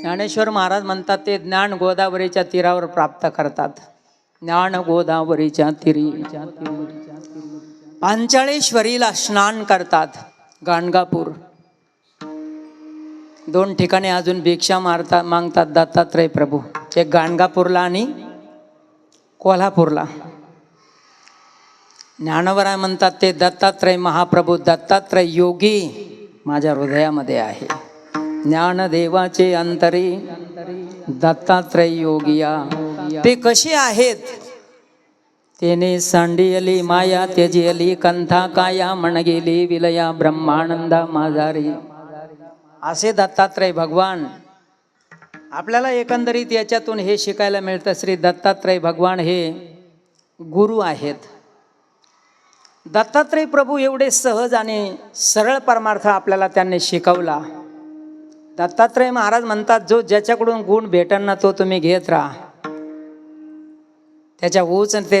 ज्ञानेश्वर महाराज म्हणतात ते ज्ञान गोदावरीच्या तीरावर प्राप्त करतात. ज्ञान गोदावरीच्या तिरी पांचाळेश्वरीला स्नान करतात गाणगापूर. दोन ठिकाणी अजून भिक्षा मारता मागतात दत्तात्रय प्रभू. एक गाणगापूरला आणि कोल्हापूरला. ज्ञानवराय म्हणतात ते दत्तात्रय महाप्रभू दत्तात्रय योगी माझ्या हृदयामध्ये आहे. ज्ञानदेवाचे अंतरी दत्तात्रय योगिया ते कसे आहेत? तेने सांडियली माया त्यजियली कंथा काया म्हणगेली विलया ब्रह्मानंदा माझारी असे दत्तात्रय भगवान आपल्याला एकंदरीत याच्यातून हे शिकायला मिळतं. श्री दत्तात्रय भगवान हे गुरु आहेत. दत्तात्रय प्रभू एवढे सहज आणि सरळ परमार्थ आपल्याला त्यांनी शिकवला. दत्तात्रय महाराज म्हणतात जो ज्याच्याकडून गुण भेटन ना तो तुम्ही घेत राहा. त्याच्या ऊच ते